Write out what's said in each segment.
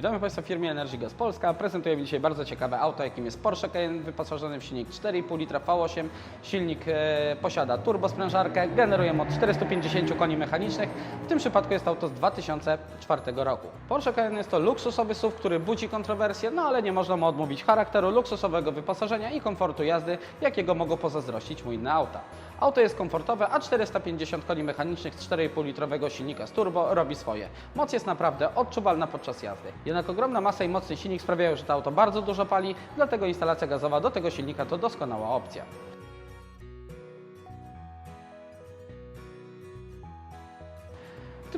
Witamy Państwa w firmie Energy Gas Polska. Prezentujemy dzisiaj bardzo ciekawe auto, jakim jest Porsche Cayenne wyposażony w silnik 4,5 litra V8. Silnik e, posiada turbosprężarkę, generuje moc 450 koni mechanicznych. W tym przypadku jest auto z 2004 roku. Porsche Cayenne jest to luksusowy SUV, który budzi kontrowersje, no ale nie można mu odmówić charakteru luksusowego wyposażenia i komfortu jazdy, jakiego mogą pozazdrościć mu inne auta. Auto jest komfortowe, a 450 koni mechanicznych z 4,5 litrowego silnika z turbo robi swoje. Moc jest naprawdę odczuwalna podczas jazdy. Jednak ogromna masa i mocny silnik sprawiają, że to auto bardzo dużo pali, dlatego instalacja gazowa do tego silnika to doskonała opcja.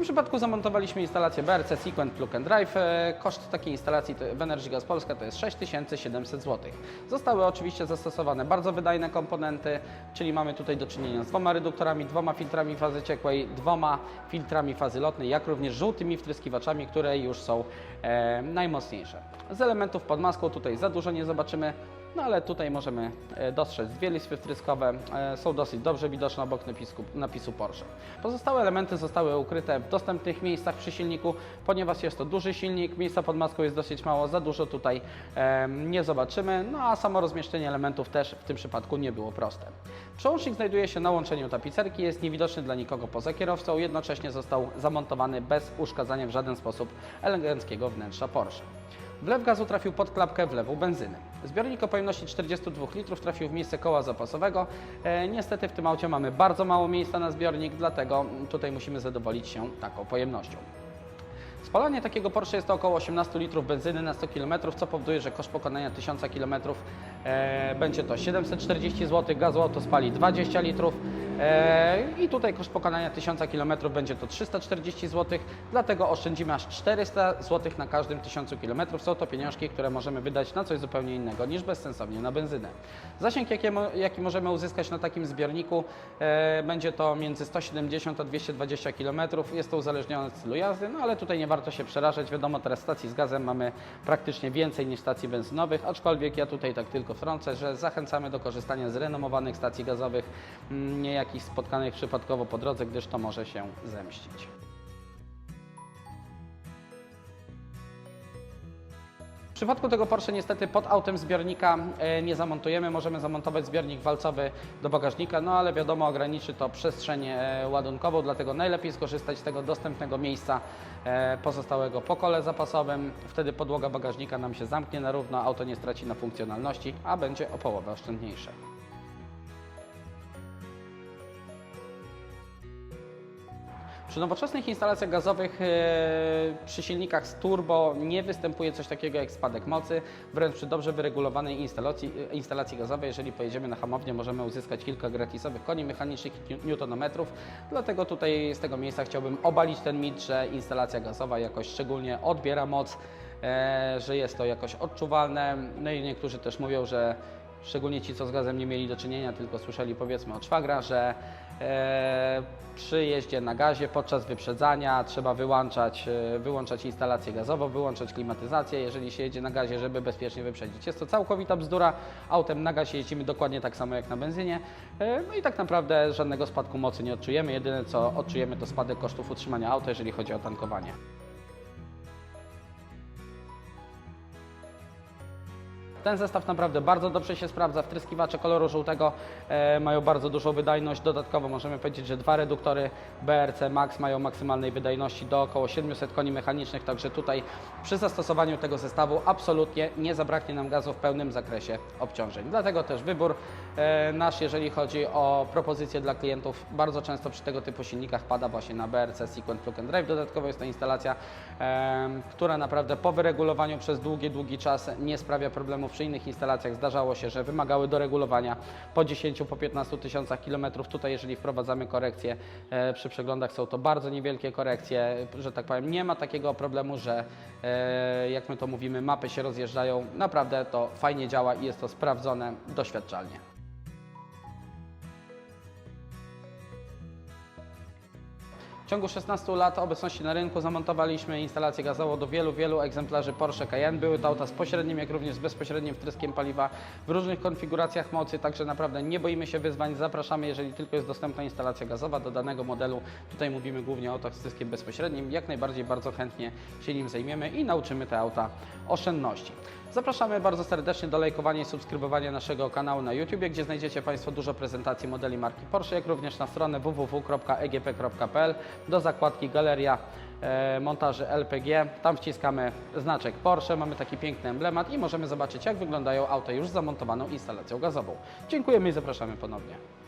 Tym przypadku zamontowaliśmy instalację BRC Sequent Plug and Drive. E, Koszt takiej instalacji w Energy Gas Polska to jest 6700 zł. Zostały oczywiście zastosowane bardzo wydajne komponenty, czyli mamy tutaj do czynienia z dwoma reduktorami, dwoma filtrami fazy ciekłej, dwoma filtrami fazy lotnej, jak również żółtymi wtryskiwaczami, które już są e, najmocniejsze. Z elementów pod maską tutaj za dużo nie zobaczymy, no ale tutaj możemy e, dostrzec dwie listwy wtryskowe, e, są dosyć dobrze widoczne obok napisku, napisu Porsche. Pozostałe elementy zostały ukryte w dostępnych miejscach przy silniku, ponieważ jest to duży silnik, miejsca pod maską jest dosyć mało, za dużo tutaj e, nie zobaczymy, no a samo rozmieszczenie elementów też w tym przypadku nie było proste. Przełącznik znajduje się na łączeniu tapicerki, jest niewidoczny dla nikogo poza kierowcą, jednocześnie został zamontowany bez uszkadzania w żaden sposób eleganckiego wnętrza Porsche. Wlew gazu trafił pod klapkę wlewu benzyny. Zbiornik o pojemności 42 litrów trafił w miejsce koła zapasowego. E, niestety w tym aucie mamy bardzo mało miejsca na zbiornik, dlatego tutaj musimy zadowolić się taką pojemnością. Spalanie takiego Porsche jest to około 18 litrów benzyny na 100 km, co powoduje, że koszt pokonania 1000 km e, będzie to 740 zł, gazu auto spali 20 litrów i tutaj koszt pokonania 1000 km będzie to 340 zł, dlatego oszczędzimy aż 400 zł na każdym 1000 km. Są to pieniążki, które możemy wydać na coś zupełnie innego niż bezsensownie na benzynę. Zasięg, jaki możemy uzyskać na takim zbiorniku, e, będzie to między 170 a 220 km. Jest to uzależnione od stylu jazdy, no ale tutaj nie warto się przerażać. Wiadomo, teraz stacji z gazem mamy praktycznie więcej niż stacji benzynowych, aczkolwiek ja tutaj tak tylko wtrącę, że zachęcamy do korzystania z renomowanych stacji gazowych, mm, nie jakichś spotkanych przypadkowo po drodze, gdyż to może się zemścić. W przypadku tego Porsche niestety pod autem zbiornika e, nie zamontujemy. Możemy zamontować zbiornik walcowy do bagażnika, no ale wiadomo ograniczy to przestrzeń e, ładunkową, dlatego najlepiej skorzystać z tego dostępnego miejsca e, pozostałego po kole zapasowym. Wtedy podłoga bagażnika nam się zamknie na równo, auto nie straci na funkcjonalności, a będzie o połowę oszczędniejsze. Przy nowoczesnych instalacjach gazowych e, przy silnikach z turbo nie występuje coś takiego jak spadek mocy. Wręcz przy dobrze wyregulowanej instalacji, e, instalacji gazowej, jeżeli pojedziemy na hamownię, możemy uzyskać kilka gratisowych koni mechanicznych i newtonometrów. Dlatego tutaj z tego miejsca chciałbym obalić ten mit, że instalacja gazowa jakoś szczególnie odbiera moc, e, że jest to jakoś odczuwalne. No i niektórzy też mówią, że szczególnie ci, co z gazem nie mieli do czynienia, tylko słyszeli powiedzmy od szwagra, że przy jeździe na gazie podczas wyprzedzania trzeba wyłączać, e, wyłączać instalację gazową, wyłączać klimatyzację, jeżeli się jedzie na gazie, żeby bezpiecznie wyprzedzić. Jest to całkowita bzdura. Autem na gazie jeździmy dokładnie tak samo jak na benzynie. E, no i tak naprawdę żadnego spadku mocy nie odczujemy. Jedyne co odczujemy to spadek kosztów utrzymania auta, jeżeli chodzi o tankowanie. Ten zestaw naprawdę bardzo dobrze się sprawdza. Wtryskiwacze koloru żółtego e, mają bardzo dużą wydajność. Dodatkowo możemy powiedzieć, że dwa reduktory BRC Max mają maksymalnej wydajności do około 700 koni mechanicznych, także tutaj przy zastosowaniu tego zestawu absolutnie nie zabraknie nam gazu w pełnym zakresie obciążeń. Dlatego też wybór nasz, jeżeli chodzi o propozycje dla klientów, bardzo często przy tego typu silnikach pada właśnie na BRC Sequent Plug and Drive. Dodatkowo jest to instalacja, e, która naprawdę po wyregulowaniu przez długi, długi czas nie sprawia problemów. Przy innych instalacjach zdarzało się, że wymagały doregulowania po 10, po 15 tysiącach kilometrów. Tutaj, jeżeli wprowadzamy korekcje e, przy przeglądach, są to bardzo niewielkie korekcje, że tak powiem. Nie ma takiego problemu, że e, jak my to mówimy, mapy się rozjeżdżają. Naprawdę to fajnie działa i jest to sprawdzone doświadczalnie. Ciągu 16 lat obecności na rynku zamontowaliśmy instalację gazową do wielu, wielu egzemplarzy Porsche Cayenne. Były to auta z pośrednim, jak również z bezpośrednim wtryskiem paliwa w różnych konfiguracjach mocy, także naprawdę nie boimy się wyzwań. Zapraszamy, jeżeli tylko jest dostępna instalacja gazowa do danego modelu. Tutaj mówimy głównie o autach z wtryskiem bezpośrednim. Jak najbardziej bardzo chętnie się nim zajmiemy i nauczymy te auta oszczędności. Zapraszamy bardzo serdecznie do lajkowania i subskrybowania naszego kanału na YouTube, gdzie znajdziecie Państwo dużo prezentacji modeli marki Porsche, jak również na stronę www.egp.pl do zakładki Galeria e, montaży LPG. Tam wciskamy znaczek Porsche, mamy taki piękny emblemat i możemy zobaczyć, jak wyglądają auta już z zamontowaną instalacją gazową. Dziękujemy i zapraszamy ponownie.